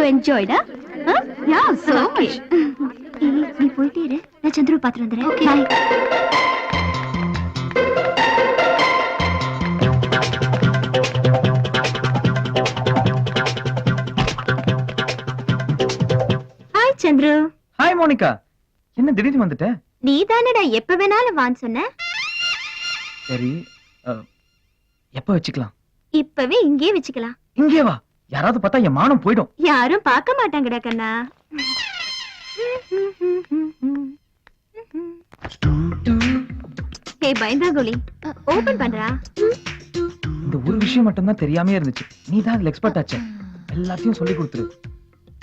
You என்ஜாய்டா யா so much நீ போயிட்டே இரு. நான் சந்திரவை பார்த்துட்டு வந்துடுறேன். Bye hi Chandru. Hi Monica. என்ன திடீர்னு வந்துட்ட? நீ தானடா எப்ப வேணாலும் வான்னு சொன்ன? சரி எப்ப வச்சுக்கலாம்? இப்பவே இங்கேயே வச்சுக்கலாம். இங்கே வா யாராவது பார்த்தா என் மானம் போயிடும். யாரும் பார்க்க மாட்டாங்கடா கண்ணா. ஏய் பயந்தாங்கோலி ஓபன் பண்றா. இந்த ஒரு விஷயம் மட்டும்தான் தெரியாமே இருந்துச்சு. நீ தான் அதுல எக்ஸ்பர்ட் ஆச்சே. எல்லாத்தையும் சொல்லி கொடுத்துரு.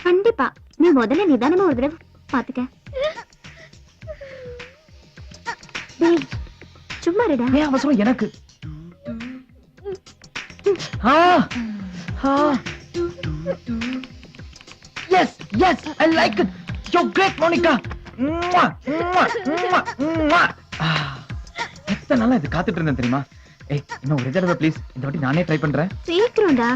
கண்டிப்பா. நீ முதல்ல நிதானமா ஒரு தடவை பாத்துக்க டேய் சும்மா இருடா. ஏன் அவசரம் எனக்கு? ஆ ஆ. Yes yes I like it you great Monica எத்தனை நாளா இது காத்துட்டு இருந்தேன் தெரியுமா? ஏய் இன்னும் ஒரு தடவை ப்ளீஸ் இந்த வாட்டி நானே ட்ரை பண்றேன். சீக்கிரம்டா.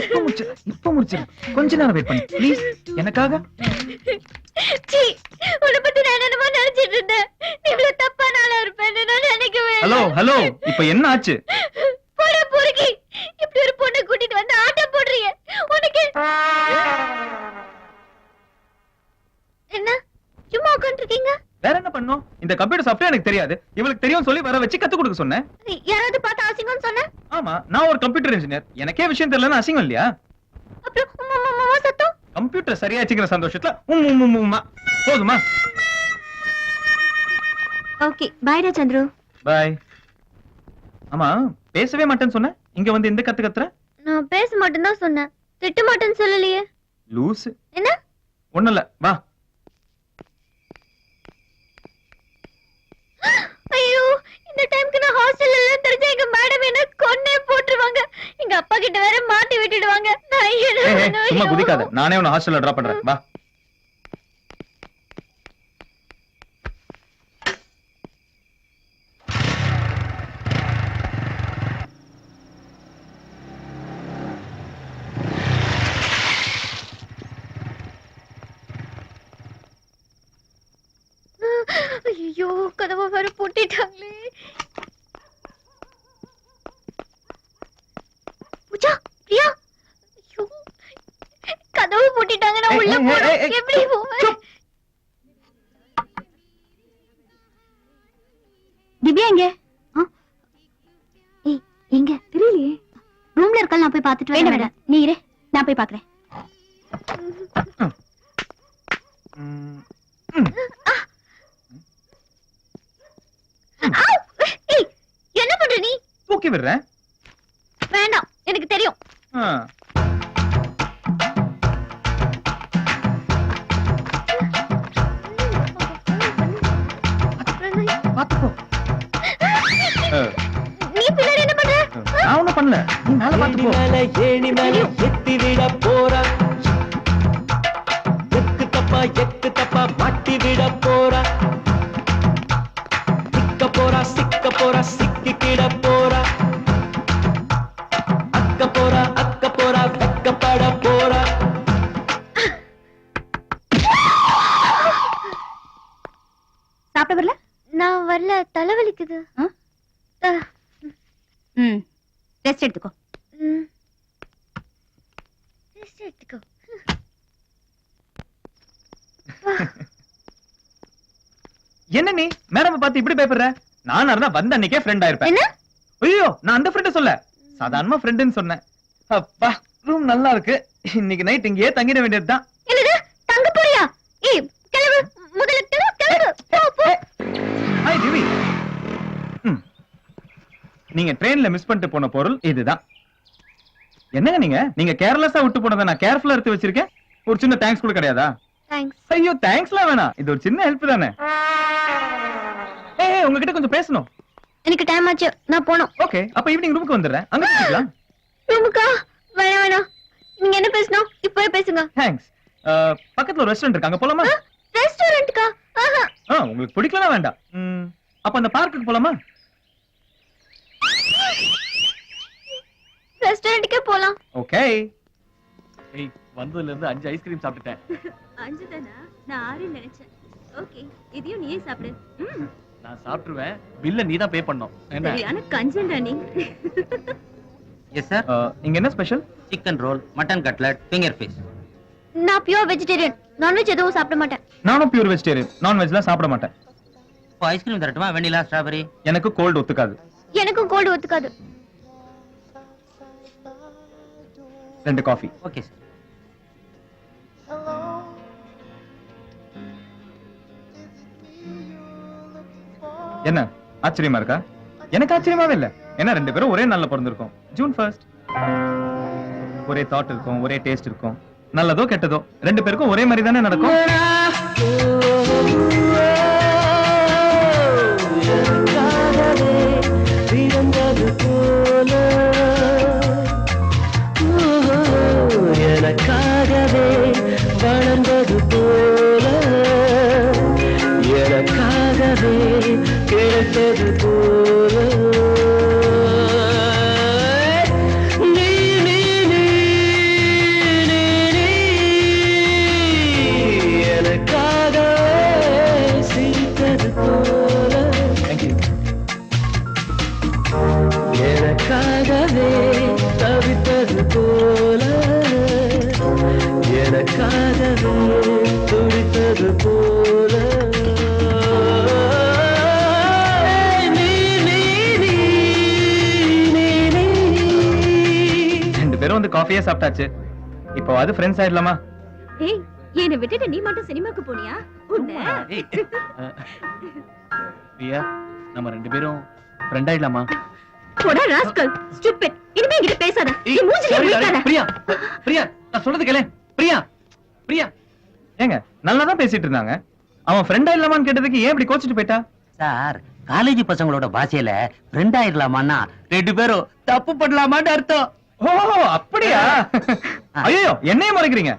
இப்ப முடிச்சு இப்ப முடிச்சு. கொஞ்ச நேரம் வெயிட் பண்ணு. ப்ளீஸ் எனக்காக? சீ உன்னை பத்தி நான் என்னமோ நினைச்சிட்டு இருந்தேன். நீ இவ்வளவு தப்பான ஆளா இருப்பேன்னு நான் நினைக்கவே ஹலோ ஹலோ இப்ப என்ன ஆச்சு? இந்த கம்ப்யூட்டர் சாஃப்ட்வேர் எனக்கு தெரியாது. இவளுக்கு தெரியும் சொல்லி வர வச்சு கத்து கொடுக்க சொன்னேன். யாராவது பார்த்து அசிங்கம்னு சொன்ன? ஆமா நான் ஒரு கம்ப்யூட்டர் இன்ஜினியர் எனக்கே விஷயம் தெரியலன்னு அசிங்கம் இல்லையா? கம்ப்யூட்டர் சரியாச்சுங்கிற சந்தோஷத்துல உம் உம் உம் உம்மா. போதுமா? ஓகே பாய்டா சந்துரு. பாய் ஆமா பேசவே மாட்டேன்னு சொன்ன? இங்க வந்து எந்த கத்து கத்துற? நான் பேச மாட்டேன்னு தான் சொன்னேன். திட்ட மாட்டேன்னு சொல்லலையே. லூஸ் என்ன? ஒண்ணு இல்ல வா. ஐயோ இந்த டைம்க்கு நான் ஹாஸ்டல்ல எல்லாம் தெரிஞ்சா எங்க மேடம் என்ன கொன்னே போட்டுருவாங்க எங்க அப்பா கிட்ட வேற மாட்டி விட்டுடுவாங்க நான் என்ன? சும்மா. குதிக்காத நானே உன்னை ஹாஸ்டல்ல டிராப் பண்றேன் வா ஐயோ கதவை வேற பூட்டிட்டாங்களே பூஜா பிரியா ஐயோ கதவு பூட்டிட்டாங்க நான் ஏய், உள்ள ஏய், போறேன் ஏய், ஏய், எப்படி போவேன் திவ்யா எங்க ஏய் எங்க தெரியலையே இருக்கல நான் போய் பார்த்துட்டு வரேன் வேண்டாம் நீ இரு நான் போய் பார்க்கறேன். என்ன பண்ற நீ? தூக்கி விடுறேன். வேண்டாம் எனக்கு தெரியும். நீ பின்னாடி பண்ணல நீ மேல பாத்துக்கோ மேல ஏணி மேல எத்தி விட போறா. எக்கு தப்பா எக்கு தப்பா மாட்டி விட போறா. சிக்க போறா சிக்க போறா சிக்கிக்கிட போறா. அக்க போறா அக்க போறா வெக்கப்பட போறா. சாப்பிட வரல? நான் வரல. தலைவலிக்குது ம். ரெஸ்ட் எடுத்துக்கோ. ரெஸ்ட் எடுத்துக்கோ. என்ன நீ? மேடம் பார்த்து இப்படி பயப்படுற நான் இருந்தா வந்த அன்னைக்கே ஃப்ரெண்ட் ஆயிருப்பேன். என்ன? ஐயோ நான் அந்த ஃப்ரெண்ட சொல்ல. சாதாரணமா ஃப்ரெண்டுன்னு சொன்னேன். அப்பா ரூம் நல்லா இருக்கு. இன்னைக்கு நைட் இங்கேயே தங்கிட வேண்டியதுதான் என்னது தங்க போறியா ஏய் கிளம்பு முதல்ல கிளம்பு கிளம்பு போ போ ஹாய் திவி ம். நீங்க ட்ரெயின்ல மிஸ் பண்ணிட்டு போன பொருள் இதுதான். என்னங்க நீங்க? நீங்க கேர்லெஸ்ஸா விட்டு போனதை நான் கேர்ஃபுல்லா எடுத்து வச்சிருக்கேன். ஒரு சின்ன தேங்க்ஸ் கூட கிடையாதா? தேங்க்ஸ் ஐயோ தேங்க்ஸ்லாம் வேணாம். இது ஒரு சின்ன ஹெல்ப் தானே. ஏய் உங்ககிட்ட கொஞ்சம் பேசணும். எனக்கு டைம் ஆச்சு. நான் போணும். ஓகே அப்ப ஈவினிங் ரூமுக்கு வந்துடுறேன். அங்க பேசிக்கலாம். ரூமுக்கா வேணாம் வேணாம். நீங்க என்ன பேசணும்? இப்பவே பேசுங்க. தேங்க்ஸ் பக்கத்துல ஒரு ரெஸ்டாரண்ட் இருக்கு. அங்க போலாமா? ரெஸ்டாரண்ட்க்கா ஆஹா. உங்களுக்கு பிடிக்கலாம் வேண்டாம். அப்ப அந்த பார்க்குக்கு போலாமா? ரெஸ்டாரண்ட்டுக்கே போலாம். ஓகே ஏய் வந்ததுல இருந்து அஞ்சு ஐஸ்கிரீம் சாப்பிட்டுட்டேன். அஞ்சு தானா நான் ஆறு நினைச்சேன். ஓகே இதையும் நீயே சாப்பிடு. ம், நான் சாப்பிட்டுருவேன். பில்ல நீ தான் பே பண்ணும் என்ன? சரியான கஞ்சன்டா நீ. எஸ் சார் இங்க என்ன special chicken roll mutton cutlet finger fish நான் பியூர் வெஜிடேரியன் நான்வெஜ் எதுவும் சாப்பிட மாட்டேன். நானும் பியூர் வெஜிடேரியன் நான்வெஜ்லாம் சாப்பிட மாட்டேன். இப்போ ஐஸ்கிரீம் தரட்டுமா? வெண்ணிலா ஸ்ட்ராபெரி எனக்கு கோல்டு ஒத்துக்காது. எனக்கும் கோல்டு ஒத்துக்காது. ரெண்டு காஃபி ஓகே சார் என்ன? ஆச்சரியமா இருக்கா? எனக்கு ஆச்சரியமாவே இல்ல. ஏன்னா ரெண்டு பேரும் ஒரே நாள்ல பிறந்திருக்கோம். ஜூன் ஃபர்ஸ்ட் ஒரே தாட் இருக்கும் ஒரே டேஸ்ட் இருக்கும். நல்லதோ கெட்டதோ ரெண்டு பேருக்கும் ஒரே மாதிரி தானே நடக்கும்? வந்து காஃபியே சாப்பிட்டாச்சு. இப்போ அது ஃப்ரெண்ட்ஸ் ஆயிடலாமா? ஏய் என்னை விட்டுட்டு நீ மட்டும் சினிமாக்கு போனியா? பிரியா நம்ம ரெண்டு பேரும் ஃப்ரெண்ட் ஆயிடலாமா? போடா ராஸ்கல் ஸ்டூபிட் இனிமே என்கிட்ட பேசாத. நீ மூஞ்சில. முழிக்காத பிரியா பிரியா நான் சொல்றது கேளு. பிரியா பிரியா. ஏங்க நல்லா தான் பேசிட்டு இருந்தாங்க. அவன் ஃப்ரெண்டா இல்லாமான்னு கேட்டதுக்கு ஏன் இப்படி கோச்சிட்டு போயிட்டா? சார் காலேஜ் பசங்களோட பாஷையில ஃப்ரெண்ட் ஆயிடலாமான்னா ரெண்டு பேரும் தப்பு பண்ணலாமான்னு அர்த்தம். ஓ அப்படியா? ஐயோ என்னைய மறைக்கிறீங்க?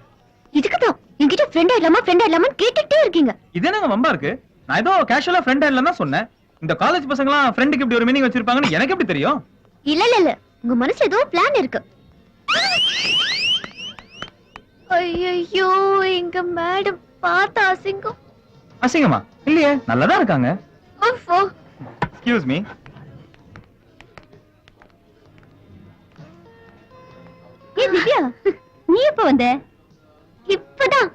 இதுக்கு தான் என்கிட்ட ஃப்ரெண்ட் ஆயிடலாமா ஃப்ரெண்ட் ஆயிடலாமான்னு கேட்டுட்டே இருக்கீங்க. இது என்னங்க வம்பா இருக்கு? நான் ஏதோ கேஷுவலா ஃப்ரெண்டா இல்லைன்னு தான் சொன்னேன். இந்த காலேஜ் பசங்கலாம் ஃப்ரெண்டுக்கு இப்படி ஒரு மீனிங் வச்சிருப்பாங்கன்னு எனக்கு எப்படி தெரியும்? இல்ல இல்ல இல்ல. உங்க மனசுல ஏதோ பிளான் இருக்கு. ஐயோ எங்க மேடம் பார்த்த அசிங்கம். அசிங்கமா? இல்லையே நல்லதா இருக்காங்க. எக்ஸ்கியூஸ் மீ ஏ திவ்யா நீ எப்ப வந்த? இப்பதான்.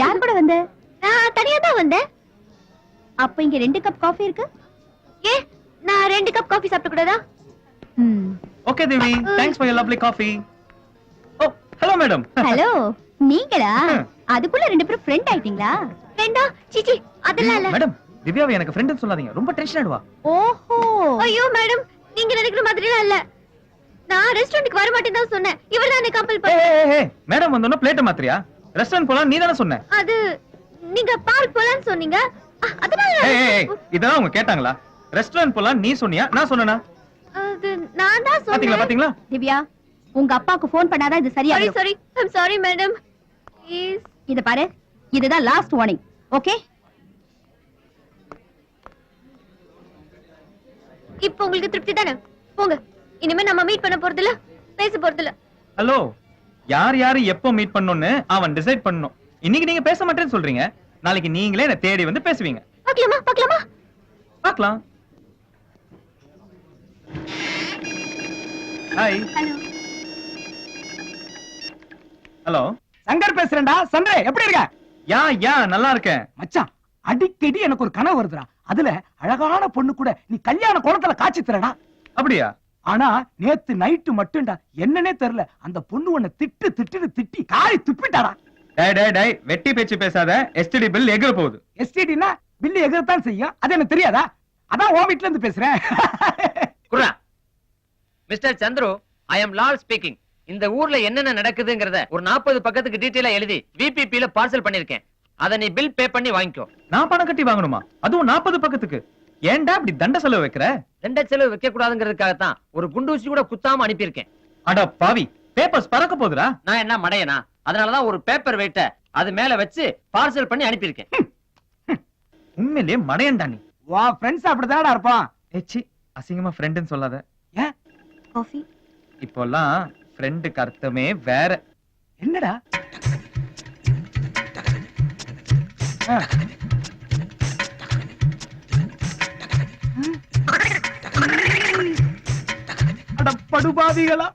யார் கூட வந்த? நான் தனியா தான் வந்தேன். அப்ப இங்க ரெண்டு கப் காஃபி இருக்கு? ஏ நான் ரெண்டு கப் காஃபி சாப்பிட கூடாதா okay Devi. Thanks for your lovely coffee oh hello madam hello நீங்களா? அதுக்குள்ள ரெண்டு பேரும் ஃப்ரெண்ட் ஆயிட்டீங்களா? ஃப்ரெண்டா சிச்சி அதெல்லாம் இல்ல. மேடம் திவ்யாவை எனக்கு ஃப்ரெண்ட்னு சொல்லாதீங்க. ரொம்ப டென்ஷன் ஆயிடுவா. ஓஹோ. ஐயோ மேடம் நீங்க நினைக்கிற மாதிரிலாம் இல்ல. நான் ரெஸ்டாரண்ட்க்கு வர மாட்டேன்னு தான் சொன்னேன். இவர் தான் என்ன கம்பல் பண்ண மேடம் வந்தோன்னா பிளேட்டை மாத்திரியா ரெஸ்டாரண்ட் போலாம் நீ தானே சொன்ன அது நீங்க பார்க் போலான்னு சொன்னீங்க. அதனால இதெல்லாம் அவங்க கேட்டாங்களா? ரெஸ்டாரண்ட் போலாம் நீ சொன்னியா? நான் சொன்னேனா? அது நான் தான் பாத்தீங்களா சொன்னேன். பாத்தீங்களா திவ்யா உங்க அப்பாக்கு ஃபோன் பண்ணாதான் இது சரியா sorry. Sorry I'm sorry madam please இத பாரு. இதுதான் லாஸ்ட் வார்னிங் ஓகே இப்போ உங்களுக்கு திருப்தி தானே? போங்க. இனிமே நம்ம மீட் பண்ண போறது இல்ல பேச போறது இல்ல ஹலோ யார் யாரு எப்போ மீட் பண்ணணும்னு அவன் டிசைட் பண்ணணும். இன்னைக்கு நீங்க பேச மாட்டேன்னு சொல்றீங்க. நாளைக்கு நீங்களே என்ன தேடி வந்து பேசுவீங்க. பார்க்கலாமா? பார்க்கலாமா? பார்க்கலாம். ஹாய் ஹலோ ஹலோ சங்கர் பேசுறேன்டா. சந்திரே எப்படி இருக்க? யா யா நல்லா இருக்கேன். மச்சான் அடிக்கடி எனக்கு ஒரு கனவு வருதுடா. அதுல அழகான பொண்ணு கூட நீ கல்யாண கோலத்துல காட்சி தரடா அப்படியா? ஆனா நேத்து நைட்டு மட்டும்டா. என்னன்னே தெரியல. அந்த பொண்ணு உன்னை திட்டு திட்டுன்னு திட்டி காரி துப்பிட்டாடா. டேய் டேய் டேய் வெட்டி பேச்சு பேசாத. எஸ்டிடி பில் எகிற போகுது. எஸ்டிடினா பில்லு எகத்தான் செய்யும். அது எனக்கு தெரியாதா? அதான் உன் வீட்ல இருந்து பேசுறேன். குர்ரா mister Chandru I am Lal speaking இந்த ஊர்ல என்னென்ன நடக்குதுங்கறத ஒரு நாற்பது பக்கத்துக்கு டீடைலா எழுதி விபிபி ல பார்சல் பண்ணிருக்கேன். அத நீ பில் பே பண்ணி வாங்கிக்கோ. நான் பணம் கட்டி வாங்கணுமா? அதுவும் நாற்பது பக்கத்துக்கு. ஏன்டா இப்படி தண்ட செலவு வைக்கிற? ரெண்ட செலவு வைக்க கூடாதுங்கிறதுக்காகத்தான் ஒரு குண்டூசி கூட குத்தாம அனுப்பியிருக்கேன். அட பாவி பேப்பர்ஸ் பறக்க போகுதுடா. நான் என்ன மடையனா? அதனாலதான் ஒரு பேப்பர் வெயிட்ட அது மேல வச்சு பார்சல் பண்ணி அனுப்பியிருக்கேன். உண்மையிலேயே மடையன்டா நீ. உன் ஃப்ரெண்ட்ஸ் அப்படிதான்டா இருப்பான். ஏச்சி அசிங்கமா ஃப்ரெண்டுன்னு சொல்லாத. காஃபி இப்போல்லாம் ஃப்ரெண்டுக்கு அர்த்தமே வேற. என்னடா? அட படுபாவிகளா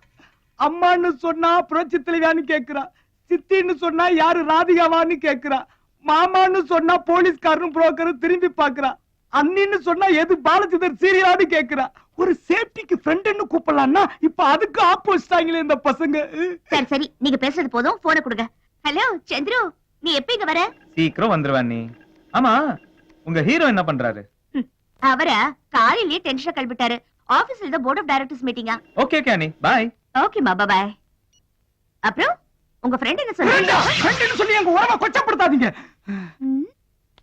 அம்மான்னு சொன்னா புரட்சி தலைவான்னு கேக்குறா. சித்தின்னு சொன்னா யாரு ராதிகாவான்னு கேக்குறா. மாமான்னு சொன்னா போலீஸ்காரனும் புரோக்கரும் திரும்பி பாக்குறா. அண்ணின்னு சொன்னா எது பாலச்சந்தர் சீரியலான்னு கேக்குறா. ஒரு சேஃப்டிக்கு ஃப்ரெண்டுன்னு கூப்பிடலாம்னா இப்ப அதுக்கு ஆப்போசிட் ஆங்களே இந்த பசங்க. சரி சரி. நீங்க பேசுறது போதும். போன கொடுங்க. ஹலோ சந்திரு நீ எப்ப இங்க வர? சீக்கிரம் வந்துருவேன் நீ ஆமா உங்க ஹீரோ என்ன பண்றாரு? அவரா காலையிலேயே டென்ஷன் கிளம்பிட்டாரு ஆபீஸ்ல தான் போர்ட் ஆஃப் டைரக்டர்ஸ் மீட்டிங்கா ஓகே கேனி பாய் ஓகே மா பாய் அப்புறம் உங்க ஃப்ரெண்ட் என்ன சொன்னாங்க ஃப்ரெண்டுன்னு சொல்லி எங்க உறவை கொச்சப்படுத்தாதீங்க.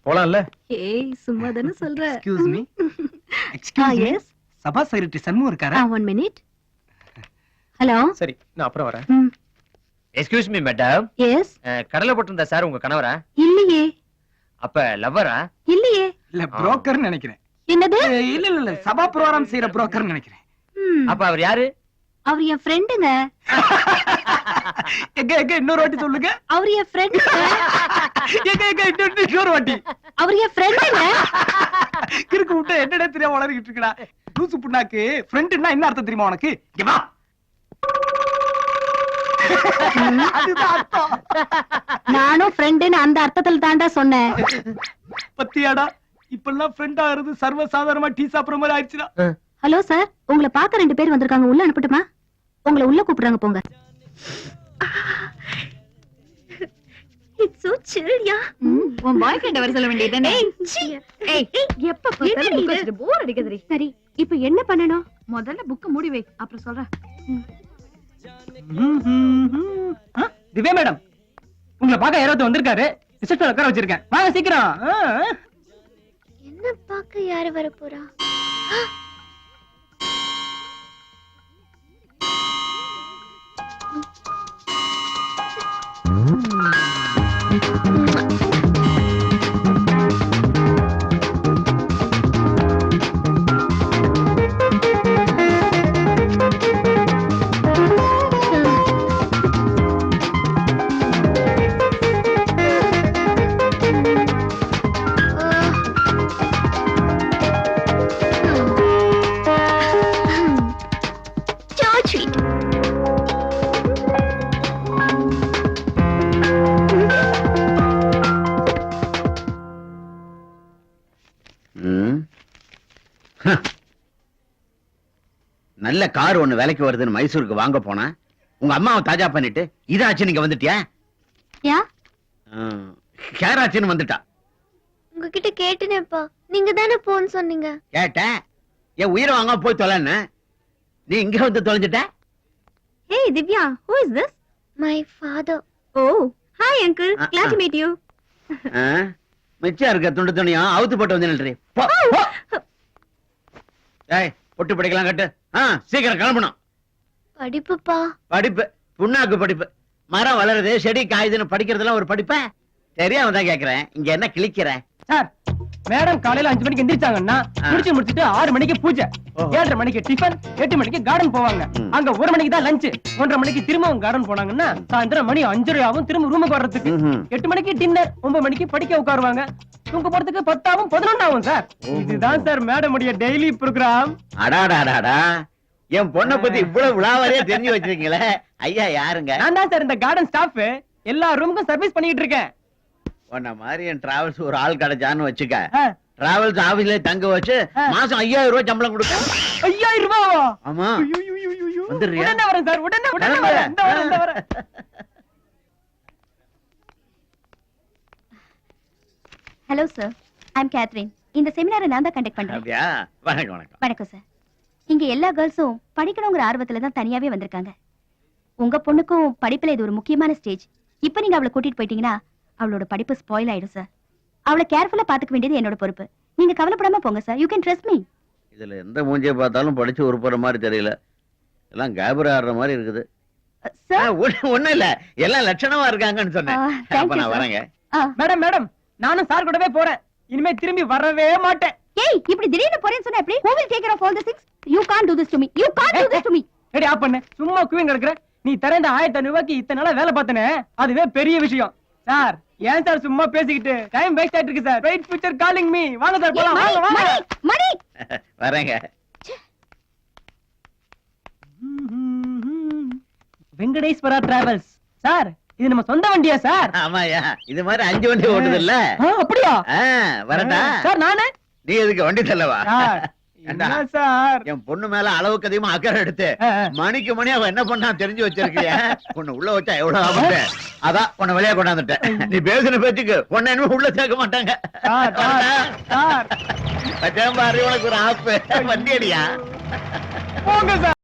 போலாம்ல? ஏய் சும்மா தானே சொல்ற excuse me excuse me yes Sabha secretary Shanmugam இருக்காரா? ஒன் மினிட் ஹலோ சரி நான் அப்புறம் வரேன். எக்ஸ்கியூஸ் மீ மேடம் எஸ் கடலை போட்டிருந்தா சார் உங்க கணவரா? இல்லையே. அப்ப லவ்வரா இல்லையே. இல்ல புரோக்கர்னு நினைக்கிறேன். என்னது? இல்ல இல்ல இல்ல. சபா ப்ரோகிராம் செய்யற புரோக்கர்னு நினைக்கிறேன். அப்ப அவர் யாரு? அவர் என் ஃப்ரெண்டுங்க எங்க எங்க இன்னொரு வாட்டி சொல்லுங்க. அவர் என் ஃப்ரெண்டுங்க எங்க எங்க இன்னொரு வாட்டி. அவர் என் ஃப்ரெண்டுங்க கிறுக்கு விட்டு என்னடா தெரியாம வளர்க்கிட்டு இருக்கடா. லூசு புண்ணாக்கு. ஃப்ரெண்டுன்னா என்ன அர்த்தம் தெரியுமா உனக்கு? இங்க வா. நானும் ஃப்ரெண்டுன்னு அந்த அர்த்தத்துல தாண்டா சொன்னேன். பத்தியாடா. இப்பெல்லாம் ஃப்ரெண்ட் ஆகுறது சர்வ சாதாரணமா டீ சாப்பிடுற மாதிரி ஆயிடுச்சுடா ஹலோ சார் உங்களை பார்க்க ரெண்டு பேர் வந்திருக்காங்க. உள்ள அனுப்பட்டுமா? உங்களை உள்ள கூப்பிடுறாங்க போங்க. இட்ஸ் சோ சில்யா உன் பாய் ஃப்ரெண்ட் வர சொல்ல வேண்டியதுதானே ஏய் எப்ப பார்த்தாலும் book வச்சுட்டு போர் அடிக்குதுடி. சரி இப்போ என்ன பண்ணணும்? முதல்ல புக்க மூடி வை அப்புறம் சொல்றேன். திவ்யா மேடம் உங்களை பார்க்க யாராவது வந்திருக்காரு? ரிசப்ஷன் உட்கார வச்சிருக்கேன். வாங்க சீக்கிரம். என்ன பார்க்க யாரு வர நல்ல கார் ஒண்ணு விலைக்கு வருதுன்னு மைசூருக்கு வாங்க போனா உங்க அம்மாவை தாஜா பண்ணிட்டு இதாச்சு நீங்க வந்துட்டியா? யா? வந்துட்டா. உங்ககிட்ட கேட்டேனேப்பா நீங்க தானே போன்னு சொன்னீங்க. கேட்டேன். என் உயிரை வாங்க போய் தொலைன்னு. நீ இங்க வந்து தொலைஞ்சிட்ட? Hey Divya who is this my father oh hi uncle Uh, glad to meet you. ஆ? மிச்சம் இருக்க துண்டு துணியும் அவுத்து போட்டு வந்து நில்றி. போ போ. ஏய் பொட்டு படிக்கலாம் கட்டு. ஆ சீக்கிரம் கிளம்பணும். படிப்புப்பா. படிப்பு புண்ணாக்கு படிப்பு. மரம் வளருது செடி காயுதுன்னு படிக்கிறதெல்லாம் ஒரு படிப்பா? தெரியாம தான் கேக்குறேன். இங்க என்ன கிழிக்கிற? சார் மேடம் காலையில அஞ்சு மணிக்கு எந்திரிச்சாங்கன்னா முடிச்சு முடிச்சிட்டு ஆறு மணிக்கு பூஜை. ஏழரை மணிக்கு டிஃபன் எட்டு மணிக்கு கார்டன் போவாங்க. அங்க ஒரு மணிக்கு தான் லஞ்ச் ஒன்றரை மணிக்கு திரும்பவும் கார்டன் போனாங்கன்னா சாயந்தரம் மணி அஞ்சரை ஆகும் திரும்ப ரூமுக்கு வர்றதுக்கு. எட்டு மணிக்கு டின்னர் ஒன்பது மணிக்கு படிக்க உட்காருவாங்க. தூங்க போறதுக்கு பத்தாவும் பதினொன்னு ஆகும் சார். இதுதான் சார் மேடமுடைய டெய்லி ப்ரோக்ராம் அடாடாடாடா என் பொண்ணை பத்தி இவ்வளவு விழாவறையா தெரிஞ்சு வச்சிருக்கீங்களே? ஐயா யாருங்க? நான் தான் சார் இந்த கார்டன் ஸ்டாஃப் எல்லா ரூமுக்கும் சர்வீஸ் பண்ணிட்டு இருக்கேன். உன்ன மாதிரி என் டிராவல்ஸ் ஒரு ஆள் கிடைச்சான்னு வச்சுக்க. டிராவல்ஸ் ஆபீஸ்ல தங்க வச்சு. மாசம் ஐயாயிரம் ரூபாய் சம்பளம் கொடுக்கும் ஐயாயிரம் ரூபாவா? ஆமா? உடனே வரேன் சார் உடனே உடனே. வரேன் இந்த வரேன் இந்த வரேன் ஹலோ சார் ஐம் கேத்ரின் இந்த செமினாரை நான் தான் கண்டக்ட் பண்றேன். அப்படியா? வணக்கம் வணக்கம். வணக்கம் சார் இங்க எல்லா கேர்ள்ஸும் படிக்கணுங்கிற ஆர்வத்துல தான் தனியாவே வந்திருக்காங்க. உங்க பொண்ணுக்கும் படிப்புல இது ஒரு முக்கியமான ஸ்டேஜ் இப்ப நீங்க அவளை கூட்டிட்டு போயிட்டீங்கன்னா அவளோட படிப்பு ஸ்பாயில் ஆயிடும் சார் அவளை கேர்ஃபுல்லா பாத்துக்க வேண்டியது என்னோட பொறுப்பு. நீங்க கவலைப்படாம போங்க sir you can trust me இதுல எந்த மூஞ்சியை பார்த்தாலும் படிச்சு உருப்புற மாதிரி தெரியல. எல்லாம் கேபரா ஆடுற மாதிரி இருக்குது. சார் ஒண்ணு- ஒண்ணும் இல்ல. எல்லாம் லட்சணமா இருக்காங்கன்னு சொன்னேன். அப்ப நான். வரேங்க. Madam madam. நானும் சார் கூடவே போறேன். இனிமே திரும்பி வரவே மாட்டேன். ஏய் இப்படி திடீர்னு போறேன்னு சொன்னா எப்படி? who will take care of all the things you can't do this to me. You can't do this to me. Ready app பண்ணு. சும்மா குவிங் கிடக்குற. நீ தர இந்த ஆயிரத்தி ரூபாய்க்கு இத்தனை நாளா வேலை பார்த்தனே? அதுவே பெரிய விஷயம். சார் ஏன் சார் சும்மா பேசிக்கிட்டு? டைம் வேஸ்ட் ஆயிட்டு இருக்கு sir. Wait future calling me வாங்க சார் போலாம். வாங்க வாங்க. மணி, மணி. வரேங்க. வெங்கடேஸ்வரா டிராவல்ஸ் சார் இது நம்ம சொந்த வண்டியா சார்? ஆமாயா இது மாதிரி அஞ்சு வண்டி ஓட்டுது இல்ல அப்படியா? வரட்டா? சார் நானு? நீ எதுக்கு வண்டி தள்ளவா? சார்? என்ன என் பொண்ணு மேல அளவுக்கு அதிகமா அக்கறை எடுத்து. மணிக்கு மணி அவ என்ன பண்ணா தெரிஞ்சு வச்சிருக்கிய உன்னை உள்ள வச்சா எவ்வளவு ஆபத்து அதான் உன்னை வெளியே கொண்டாந்துட்டேன். நீ பேசின பேச்சுக்கு உன்னை இனிமே உள்ள சேர்க்க மாட்டாங்க. பாரு உனக்கு ஒரு ஆப்பு. வண்டி அடியா? போங்க சார்.